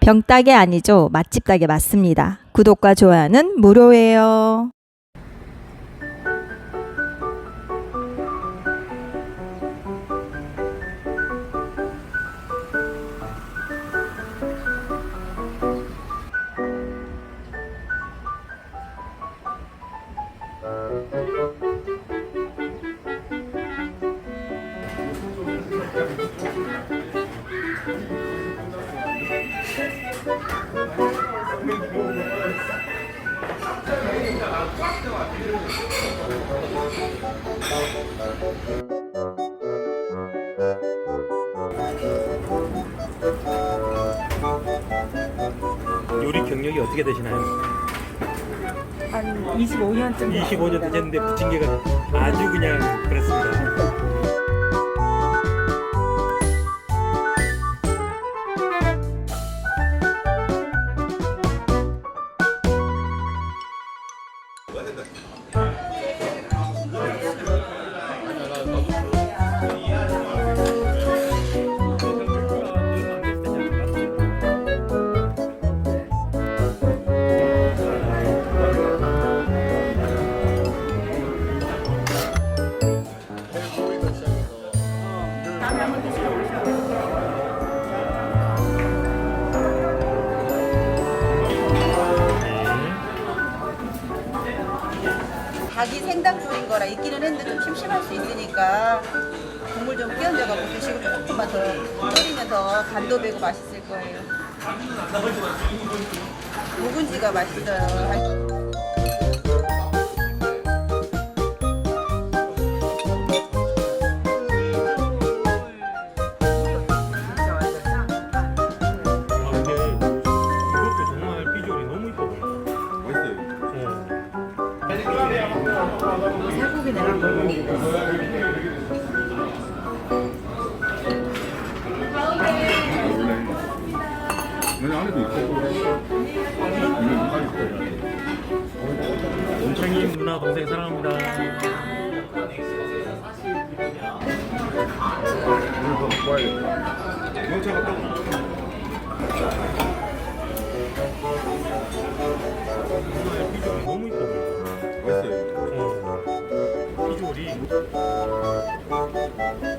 병따개 아니죠. 맛집 따개 맞습니다. 구독과 좋아요는 무료예요. 경력이 어떻게 되시나요? 한 25년쯤 25년 되셨는데 부침개가 아주 그냥 그렇습니다. 닭이 생닭 조린 거라 있기는 했는데 좀 심심할 수 있으니까 국물 좀 끼얹어갖고 드시고 조금만 더 끓이면 더 간도 배고 맛있을 거예요. 묵은지가 맛있어요. 살코기 내랑 먹어. 면 안에도 있고 원창님 누나 동생 사랑합니다. 오늘 더 좋아야겠다 영차 Thank you.